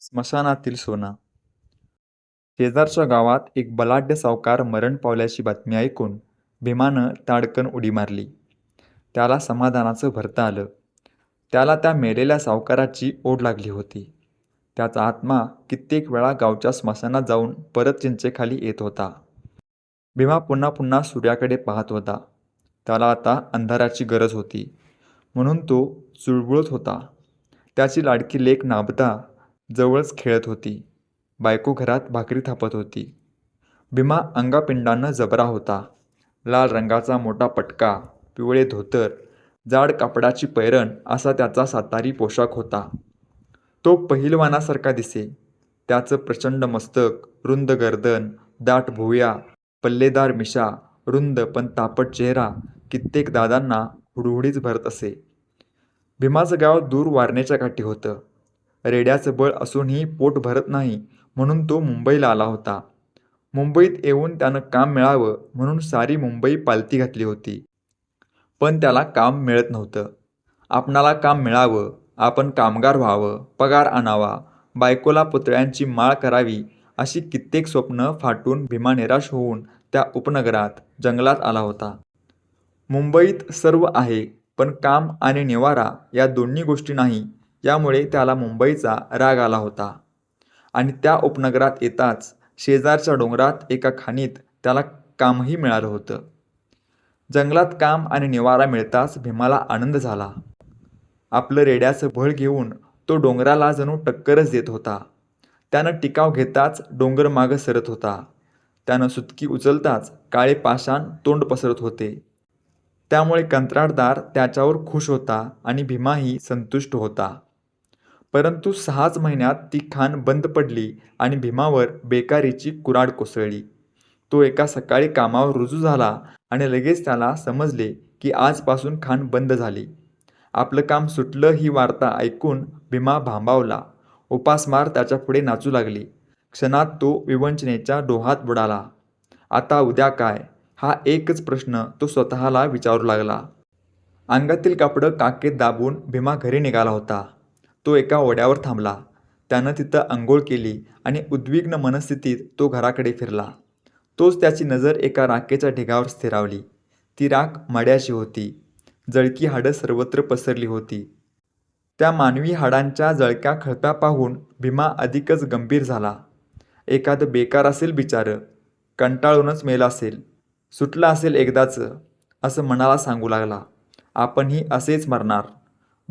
स्मशानातील सोना. शेजारच्या गावात एक बलाढ्य सावकार मरण पावल्याची बातमी ऐकून भीमानं ताडकन उडी मारली. त्याला समाधानाचं भरता आलं. त्याला त्या मेलेल्या सावकाराची ओढ लागली होती. त्याचा आत्मा कित्येक वेळा गावच्या स्मशानात जाऊन परत चिंचेखाली येत होता. भीमा पुन्हा पुन्हा सूर्याकडे पाहत होता. त्याला आता अंधाराची गरज होती. म्हणून तो चुळबुळत होता. त्याची लाडकी लेख नाबता जवळच खेळत होती. बायको घरात भाकरी थापत होती. भीमा अंगापिंडानं जबरा होता. लाल रंगाचा मोठा पटका पिवळे धोतर जाड कापडाची पैरण असा त्याचा सातारी पोशाख होता. तो पहिलवानासारखा दिसे. त्याचं प्रचंड मस्तक रुंद गर्दन दाट भुया पल्लेदार मिशा रुंद पण तापट चेहरा कित्येक दादांना हुडहुडीच भरत असे. भीमाचं गाव दूर वारणेच्या काठी होतं. रेड्याचं बळ असूनही पोट भरत नाही म्हणून तो मुंबईला आला होता. मुंबईत येऊन त्यानं काम मिळावं म्हणून सारी मुंबई पालती घातली होती. पण त्याला काम मिळत नव्हतं. आपणाला काम मिळावं आपण कामगार व्हावं पगार आणावा बायकोला पुतळ्यांची माळ करावी अशी कित्येक स्वप्न फाटून भीमा निराश होऊन त्या उपनगरात जंगलात आला होता. मुंबईत सर्व आहे पण काम आणि निवारा या दोन्ही गोष्टी नाही यामुळे त्याला मुंबईचा राग आला होता. आणि त्या उपनगरात येताच शेजारच्या डोंगरात एका खाणीत त्याला कामही मिळालं होतं. जंगलात काम आणि निवारा मिळताच भीमाला आनंद झाला. आपलं रेड्याचं भळ घेऊन तो डोंगराला जणू टक्करच देत होता. त्यानं टिकाव घेताच डोंगर मागं सरत होता. त्यानं सुतकी उचलताच काळे पाषाण तोंड पसरत होते. त्यामुळे कंत्राटदार त्याच्यावर खुश होता आणि भीमाही संतुष्ट होता. परंतु सहाच महिन्यात ती खाण बंद पडली आणि भीमावर बेकारीची कुराड कोसळली. तो एका सकाळी कामावर रुजू झाला आणि लगेच त्याला समजले की आजपासून खाण बंद झाली. आपलं काम सुटलं ही वार्ता ऐकून भीमा भांबावला. उपासमार त्याच्या पुढे नाचू लागली. क्षणात तो विवंचनेच्या डोहात बुडाला. आता उद्या काय? हा एकच प्रश्न तो स्वतःला विचारू लागला. अंगातील कापडं काकेत दाबून भीमा घरी निघाला होता. तो एका ओढ्यावर थांबला. त्यानं तिथं आंघोळ केली आणि उद्विग्न मनस्थितीत तो घराकडे फिरला. तोच त्याची नजर एका राखेच्या ढिगावर स्थिरावली. ती राख मड्याची होती. जळकी हाडं सर्वत्र पसरली होती. त्या मानवी हाडांच्या जळक्या खळप्या पाहून भीमा अधिकच गंभीर झाला. एखादं बेकार असेल बिचारं. कंटाळूनच मेला असेल. सुटलं असेल एकदाचं असं मनाला सांगू लागला. आपणही असेच मरणार.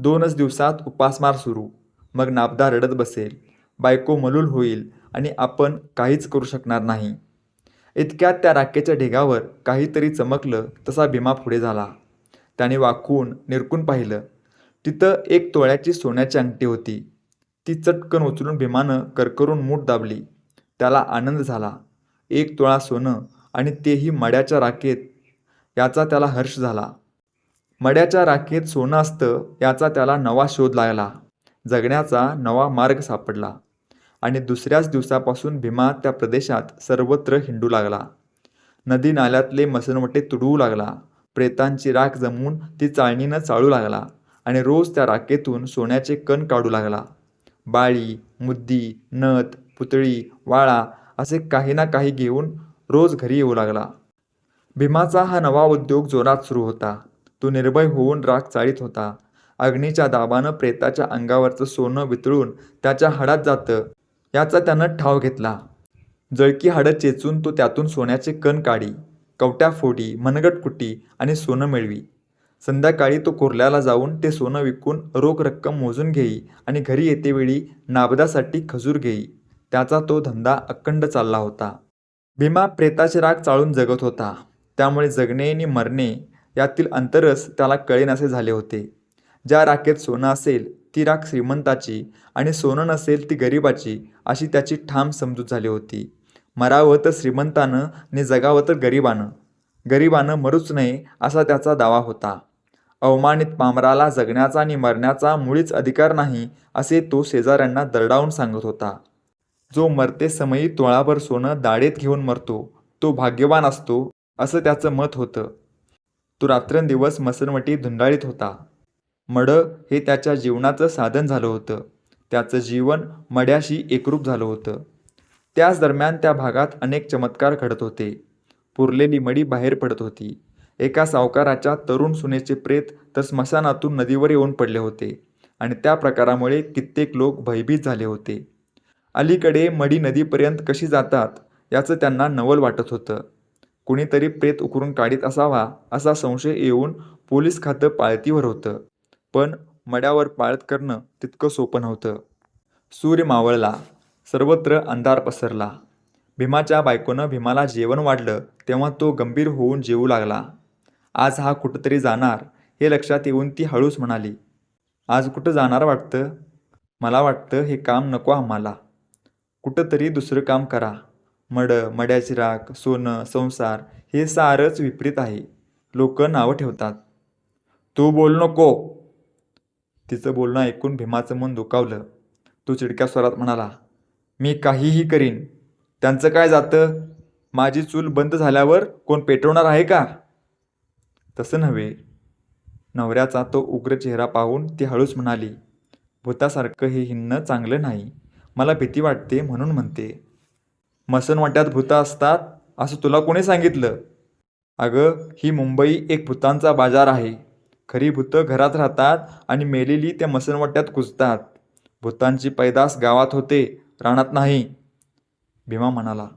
दोनच दिवसात उपासमार सुरू. मग नाबदा रडत बसेल. बायको मलूल होईल आणि आपण काहीच करू शकणार नाही. इतक्यात त्या राखेच्या ढिगावर काहीतरी चमकलं तसा भीमा पुढे झाला. त्याने वाकून निरकून पाहिलं. तिथं एक तोळ्याची सोन्याची अंगठी होती. ती चटकन उचलून भीमानं करकरून मूठ दाबली. त्याला आनंद झाला. एक तोळा सोनं आणि तेही मड्याच्या राखेत याचा त्याला हर्ष झाला. मड्याच्या राखेत सोनं असतं याचा त्याला नवा शोध लागला. जगण्याचा नवा मार्ग सापडला. आणि दुसऱ्याच दिवसापासून भीमा त्या प्रदेशात सर्वत्र हिंडू लागला. नदी नाल्यातले मसनवटे तुडवू लागला. प्रेतांची राख जमवून ती चाळणीनं चाळू लागला. आणि रोज त्या राखेतून सोन्याचे कण काढू लागला. बाळी मुद्दी नथ पुतळी वाळा असे काही ना काही घेऊन रोज घरी येऊ लागला. भीमाचा हा नवा उद्योग जोरात सुरू होता. तो निर्भय होऊन राग चाळीत होता. अग्नीच्या दाबानं प्रेताच्या अंगावरचं सोनं वितळून त्याच्या हाडात जातं. याचा त्यानं ठाव घेतला. जळकी हाडं चेचून तो त्यातून सोन्याचे कण काढी कवट्या फोडी मनगट कुटी आणि सोनं मिळवी. संध्याकाळी तो कुर्ल्याला जाऊन ते सोनं विकून रोख रक्कम मोजून घेई आणि घरी येतेवेळी नाबदासाठी खजूर घेई. त्याचा तो धंदा अखंड चालला होता. भीमा प्रेताचे राग चाळून जगत होता. त्यामुळे जगणे आणि मरणे यातील अंतरच त्याला कळेनासे झाले होते. ज्या राखेत सोनं असेल ती राख श्रीमंताची आणि सोनं नसेल ती गरिबाची अशी त्याची ठाम समजूत झाली होती. मरावं तर श्रीमंतानं आणि जगावं तर गरिबानं. गरिबानं मरूच नये असा त्याचा दावा होता. अवमानित पामराला जगण्याचा आणि मरण्याचा मुळीच अधिकार नाही असे तो शेजाऱ्यांना दरडावून सांगत होता. जो मरते समयी तोळाभर सोनं दाढेत घेऊन मरतो तो भाग्यवान असतो असं त्याचं मत होतं. तो रात्रंदिवस मसनवटी धुंडाळीत होता. मडं हे त्याच्या जीवनाचं साधन झालं होतं. त्याचं जीवन मड्याशी एकरूप झालं होतं. त्याच दरम्यान त्या भागात अनेक चमत्कार घडत होते. पुरलेली मडी बाहेर पडत होती. एका सावकाराच्या तरुण सुनेचे प्रेत तर स्मशानातून नदीवर येऊन पडले होते आणि त्या प्रकारामुळे कित्येक लोक भयभीत झाले होते. अलीकडे मडी नदीपर्यंत कशी जातात याचं त्यांना नवल वाटत होतं. कुणीतरी प्रेत उकरून काढीत असावा असा संशय येऊन पोलीस खातं पाळतीवर होतं. पण मड्यावर पाळत करणं तितकं सोपं नव्हतं. सूर्य मावळला. सर्वत्र अंधार पसरला. भीमाच्या बायकोनं भीमाला जेवण वाढलं तेव्हा तो गंभीर होऊन जेवू लागला. आज हा कुठंतरी जाणार हे लक्षात येऊन ती हळूच म्हणाली. आज कुठं जाणार वाटतं? मला वाटतं हे काम नको आम्हाला. कुठंतरी दुसरं काम करा. मड मड्याची राख सोनं संसार हे सारंच विपरीत आहे. लोक नावं ठेवतात. तू बोल नको. तिचं बोलणं ऐकून भीमाचं मन दुखावलं. तो चिडक्या स्वरात म्हणाला मी काहीही करीन. त्यांचं काय जातं? माझी चूल बंद झाल्यावर कोण पेटवणार आहे का? तसं नव्हे. नवऱ्याचा तो उग्र चेहरा पाहून ती हळूच म्हणाली भूतासारखं हे हिंडणं चांगलं नाही. मला भीती वाटते म्हणून म्हणते. मसनवाट्यात भुतं असतात असं तुला कोणी सांगितलं? अगं ही मुंबई एक भूतांचा बाजार आहे. खरी भूतं घरात राहतात आणि मेलेली त्या मसनवाट्यात कुजतात. भूतांची पैदास गावात होते रानात नाही. भीमा म्हणाला.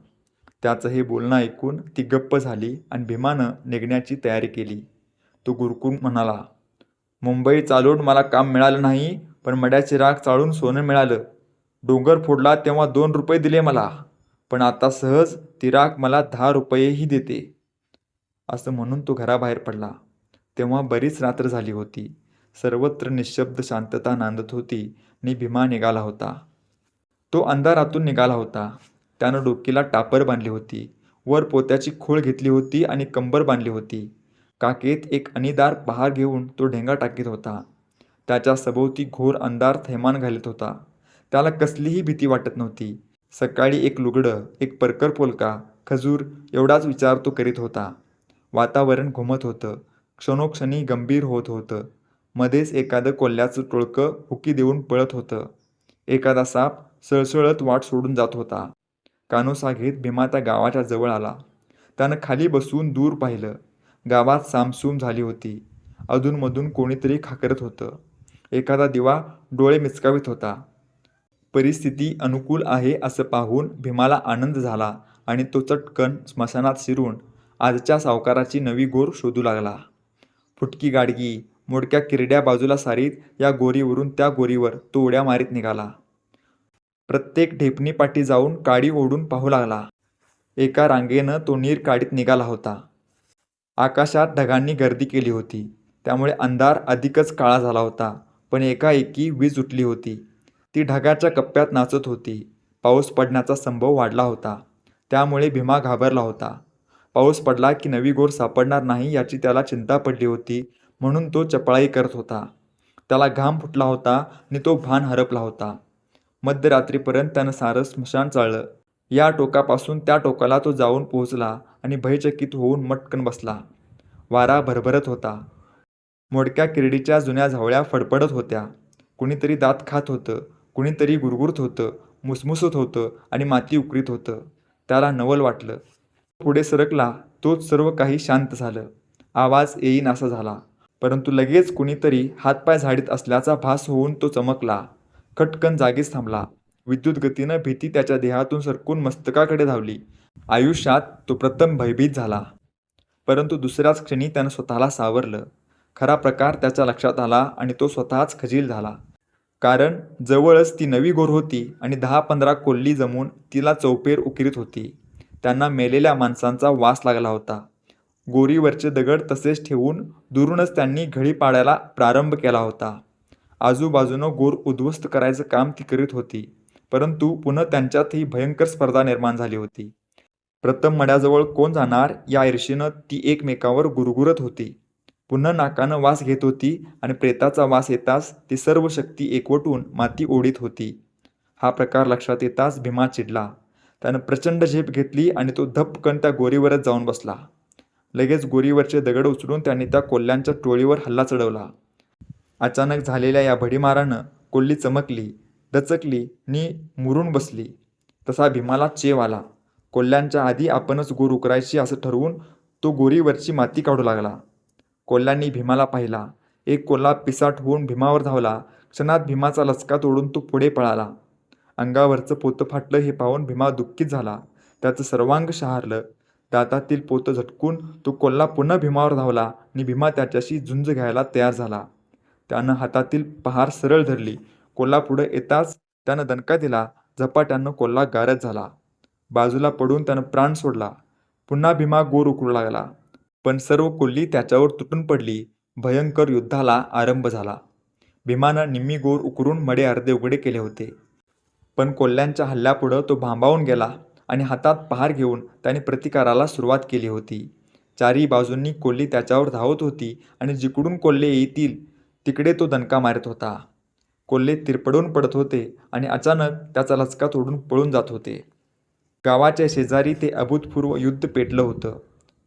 त्याचं हे बोलणं ऐकून ती गप्प झाली आणि भीमानं निघण्याची तयारी केली. तो गुरकून म्हणाला मुंबई चालून मला काम मिळालं नाही पण मड्याची राख चाळून सोनं मिळालं. डोंगर फोडला तेव्हा दोन रुपये दिले मला. पण आता सहज ती राख मला दहा रुपयेही देते. असं म्हणून तो घराबाहेर पडला. तेव्हा बरीच रात्र झाली होती. सर्वत्र निशब्द शांतता नांदत होती आणि भीमा निघाला होता. तो अंधारातून निघाला होता. त्यानं डोकीला टापर बांधली होती. वर पोत्याची खोळ घेतली होती आणि कंबर बांधली होती. काकेत एक अनिदार पहार घेऊन तो ढेंगा टाकीत होता. त्याच्या सभोवती घोर अंधार थैमान घालत होता. त्याला कसलीही भीती वाटत नव्हती. सकाळी एक लुगडं एक परकर पोलका खजूर एवढाच विचार तो करीत होता. वातावरण घुमत होतं. क्षणोक्षणी गंभीर होत होतं. मध्येच एखादं कोल्ह्याचं टोळकं हुकी देऊन पळत होतं. एखादा साप सळसळत वाट सोडून जात होता. कानोसा घेत भीमा त्या गावाच्या जवळ आला. त्यानं खाली बसून दूर पाहिलं. गावात सामसूम झाली होती. अधूनमधून कोणीतरी खाकरत होतं. एखादा दिवा डोळे मिचकावीत होता. परिस्थिती अनुकूल आहे असं पाहून भीमाला आनंद झाला आणि तो चटकन स्मशानात शिरून आजच्या सावकाराची नवी गोर शोधू लागला. फुटकी गाडगी मोडक्या किरड्या बाजूला सारीत या गोरीवरून त्या गोरीवर तो उड्या मारीत निघाला. प्रत्येक ढेपणी पाठी जाऊन काडी ओढून पाहू लागला. एका रांगेनं तो नीर काढीत निघाला होता. आकाशात ढगांनी गर्दी केली होती. त्यामुळे अंधार अधिकच काळा झाला होता पण एकाएकी वीज उठली होती. ती ढगाच्या कप्प्यात नाचत होती. पाऊस पडण्याचा संभव वाढला होता. त्यामुळे भीमा घाबरला होता. पाऊस पडला की नवी गोर सापडणार नाही याची त्याला चिंता पडली होती म्हणून तो चपळाई करत होता. त्याला घाम फुटला होता आणि तो भान हरपला होता. मध्यरात्रीपर्यंत त्यानं सारं स्मशान चाळलं. या टोकापासून त्या टोकाला तो जाऊन पोहोचला आणि भयचकित होऊन मटकन बसला. वारा भरभरत होता. मोडक्या किरडीच्या जुन्या झावळ्या फडफडत होत्या. कुणीतरी दात खात होतं. कुणीतरी गुरगुरत होतं मुसमुसत होतं आणि माती उकरीत होतं. त्याला नवल वाटलं. पुढे सरकला तोच सर्व काही शांत झालं. आवाज येईन असा झाला. परंतु लगेच कुणीतरी हातपाय झाडीत असल्याचा भास होऊन तो चमकला. खटकन जागीच थांबला. विद्युत गतीनं भीती त्याच्या देहातून सरकून मस्तकाकडे धावली. आयुष्यात तो प्रथम भयभीत झाला. परंतु दुसऱ्याच क्षणी त्यानं स्वतःला सावरलं. खरा प्रकार त्याच्या लक्षात आला आणि तो स्वतःच खजील झाला. कारण जवळच ती नवी गोर होती आणि दहा पंधरा कोल्ली जमून तिला चौपेर उकिरीत होती. त्यांना मेलेल्या माणसांचा वास लागला होता. गोरीवरचे दगड तसेच ठेवून दुरूनच त्यांनी घळी पाडायला प्रारंभ केला होता. आजूबाजूनं गोर उद्ध्वस्त करायचं काम ती करीत होती परंतु पुन्हा त्यांच्यात ही भयंकर स्पर्धा निर्माण झाली होती. प्रथम मड्याजवळ कोण जाणार या ईर्षेनं ती एकमेकावर गुरगुरत होती. पुन्हा नाकानं वास घेत होती आणि प्रेताचा वास येताच ती सर्व शक्ती एकवटून माती ओढीत होती. हा प्रकार लक्षात येताच भीमा चिडला. त्यानं प्रचंड झेप घेतली आणि तो धपकन त्या गोरीवरच जाऊन बसला. लगेच गोरीवरचे दगड उचलून त्यांनी त्या कोल्ह्यांच्या टोळीवर हल्ला चढवला. अचानक झालेल्या या भडीमारानं कोल्ली चमकली दचकली नि मुरून बसली. तसा भीमाला चेव आला. कोल्ह्यांच्या आधी आपणच गोर उकरायची असं ठरवून तो गोरीवरची माती काढू लागला. कोल्ह्यांनी भीमाला पाहिला. एक कोल्हा पिसाट होऊन भीमावर धावला. क्षणात भीमाचा लचका तोडून तो पुढे पळाला. अंगावरचं पोतं फाटलं हे पाहून भीमा दुःखीत झाला. त्याचं सर्वांग शहारलं. दातातील पोतं झटकून तो कोल्हा पुन्हा भीमावर धावला आणि भीमा त्याच्याशी झुंज घ्यायला तयार झाला. त्यानं हातातील पहार सरळ धरली. कोल्हा पुढे येताच त्यानं दणका दिला. झपाट्यानं कोल्हा गारद झाला. बाजूला पडून त्यानं प्राण सोडला. पुन्हा भीमा गोर उकरू लागला. पण सर्व कोल्ली त्याच्यावर तुटून पडली. भयंकर युद्धाला आरंभ झाला. भीमानं निम्मी गोर उकरून मडे अर्धे उघडे केले होते. पण कोल्ह्यांच्या हल्ल्यापुढं तो भांबावून गेला आणि हातात पहार घेऊन त्याने प्रतिकाराला सुरुवात केली होती. चारी बाजूंनी कोल्ही त्याच्यावर धावत होती आणि जिकडून कोल्हे येतील तिकडे तो दणका मारत होता. कोल्हे तिरपडून पडत होते आणि अचानक त्याचा लचका तोडून पळून जात होते. गावाच्या शेजारी ते अभूतपूर्व युद्ध पेटलं होतं.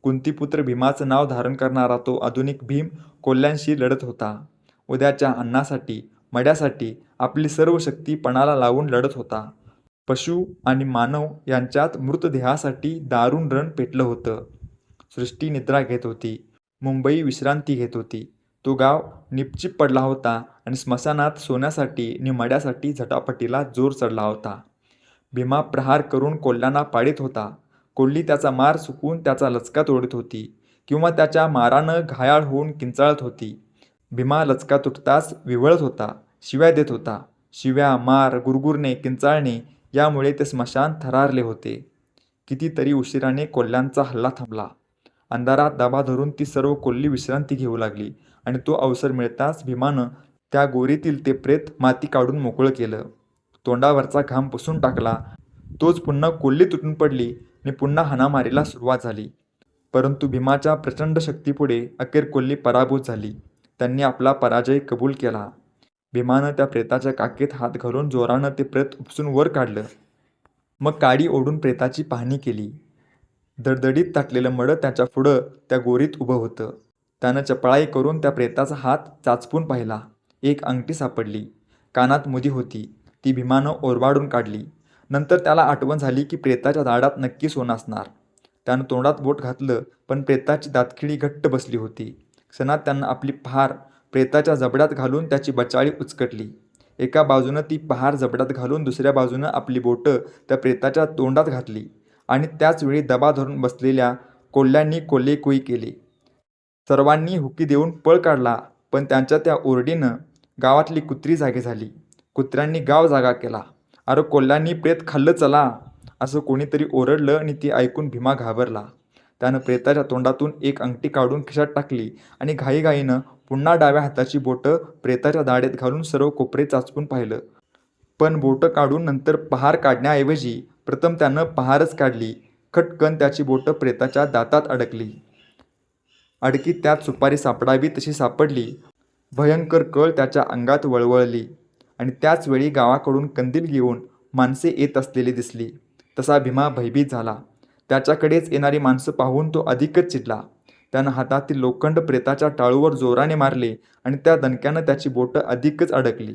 कुंतीपुत्र भीमाचं नाव धारण करणारा तो आधुनिक भीम कोल्ह्यांशी लढत होता. उद्याच्या अन्नासाठी मड्यासाठी आपली सर्व शक्ती पणाला लावून लढत होता. पशु आणि मानव यांच्यात मृतदेहासाठी दारुण रण पेटलं होतं. सृष्टी निद्रा घेत होती. मुंबई विश्रांती घेत होती. तो गाव निपचिप पडला होता आणि स्मशानात सोन्यासाठी आणि मड्यासाठी झटापटीला जोर चढला होता. भीमा प्रहार करून कोल्ह्यांना पाडीत होता. कोल्ही त्याचा मार सुकून त्याचा लचका तोडत होती किंवा त्याच्या मारानं घायाळ होऊन किंचाळत होती. भीमा लचका तुटताच विवळत होता शिव्या देत होता. शिव्या मार गुरगुरणे किंचाळणे यामुळे ते स्मशान थरारले होते. कितीतरी उशिराने कोल्ह्यांचा हल्ला थांबला. अंधारात दाबा धरून ती सर्व कोल्ली विश्रांती घेऊ लागली आणि तो अवसर मिळताच भीमानं त्या गोरीतील ते प्रेत माती काढून मोकळं केलं. तोंडावरचा घाम पुसून टाकला. तोच पुन्हा कोल्ली तुटून पडली. मी पुन्हा हाणामारीला सुरुवात झाली. परंतु भीमाच्या प्रचंड शक्तीपुढे अखेर कोल्ली पराभूत झाली. त्यांनी आपला पराजय कबूल केला. भीमानं त्या प्रेताच्या काकेत हात घालून जोरानं ते प्रेत उपसून वर काढलं. मग काडी ओढून प्रेताची पाहणी केली. दडदडीत ताटलेलं मडं त्याच्या पुढं त्या गोरीत उभं होतं. त्यानं चपळाई करून त्या प्रेताचा हात चाचपून पाहिला. एक अंगठी सापडली. कानात मुदी होती. ती भीमानं ओरबाडून काढली. नंतर त्याला आठवण झाली की प्रेताच्या दाडात नक्की सोनं असणार. त्यानं तोंडात बोट घातलं पण प्रेताची दातखिळी घट्ट बसली होती. क्षणात त्यानं आपली पहार प्रेताच्या जबड्यात घालून त्याची बचाळी उचकटली. एका बाजूनं ती पहार जबड्यात घालून दुसऱ्या बाजूनं आपली बोटं त्या प्रेताच्या तोंडात घातली आणि त्याचवेळी दबा धरून बसलेल्या कोल्ह्यांनी कोल्हेकुई केली. सर्वांनी हुकी देऊन पळ काढला पण त्यांच्या त्या ओरडीनं गावातली कुत्री जागी झाली. कुत्र्यांनी गाव जागा केला. अरे कोल्ह्यांनी प्रेत खाल्लं चला. असं कोणीतरी ओरडलं आणि ती ऐकून भीमा घाबरला. त्यानं प्रेताच्या तोंडातून एक अंगठी काढून खिशात टाकली आणि घाईघाईनं पुन्हा डाव्या हाताची बोटं प्रेताच्या दाढेत घालून सर्व कोपरे चाचपून पाहिलं. पण बोटं काढून नंतर पहार काढण्याऐवजी प्रथम त्यानं पहारच काढली. खटकन त्याची बोटं प्रेताच्या दातात अडकली. अडकी त्यात सुपारी सापडावी तशी सापडली. भयंकर कळ त्याच्या अंगात वळवळली. आणि त्याचवेळी गावाकडून कंदील घेऊन माणसे येत असलेली दिसली. तसा भीमा भयभीत झाला. त्याच्याकडेच येणारी माणसं पाहून तो अधिकच चिडला. त्यानं हातातील लोखंड प्रेताच्या टाळूवर जोराने मारले आणि त्या दणक्यानं त्याची बोटं अधिकच अडकली.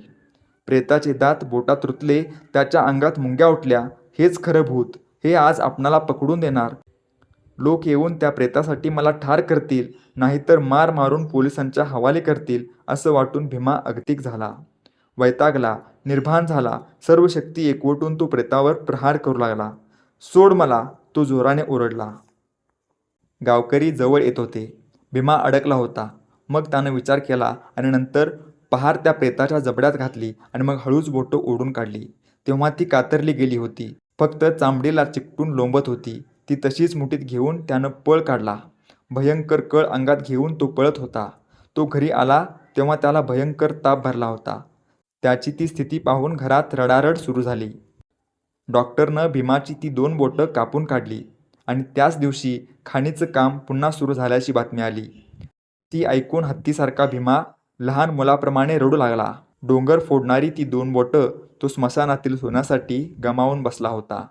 प्रेताचे दात बोटात रुतले त्याच्या अंगात मुंग्या उठल्या. हेच खरं भूत. हे आज आपणाला पकडून देणार. लोक येऊन त्या प्रेतासाठी मला ठार करतील नाहीतर मार मारून पोलिसांच्या हवाले करतील असं वाटून भीमा अगतिक झाला. वैतागला निर्भान झाला. सर्व शक्ती एकवटून तो प्रेतावर प्रहार करू लागला. सोड मला तो जोराने ओरडला. गावकरी जवळ येत होते. भीमा अडकला होता. मग त्यानं विचार केला आणि नंतर पहार त्या प्रेताच्या जबड्यात घातली आणि मग हळूच बोटं ओढून काढली. तेव्हा ती कातरली गेली होती. फक्त चांबडीला चिकटून लोंबत होती. ती तशीच मुठीत घेऊन त्यानं पळ काढला. भयंकर कळ अंगात घेऊन तो पळत होता. तो घरी आला तेव्हा त्याला भयंकर ताप भरला होता. त्याची ती स्थिती पाहून घरात रडारड सुरू झाली. डॉक्टरनं भीमाची ती दोन बोटं कापून काढली आणि त्याच दिवशी खाणीचं काम पुन्हा सुरू झाल्याची बातमी आली. ती ऐकून हत्तीसारखा भीमा लहान मुलाप्रमाणे रडू लागला. डोंगर फोडणारी ती दोन बोटं तो स्मशानातील सोन्यासाठी गमावून बसला होता.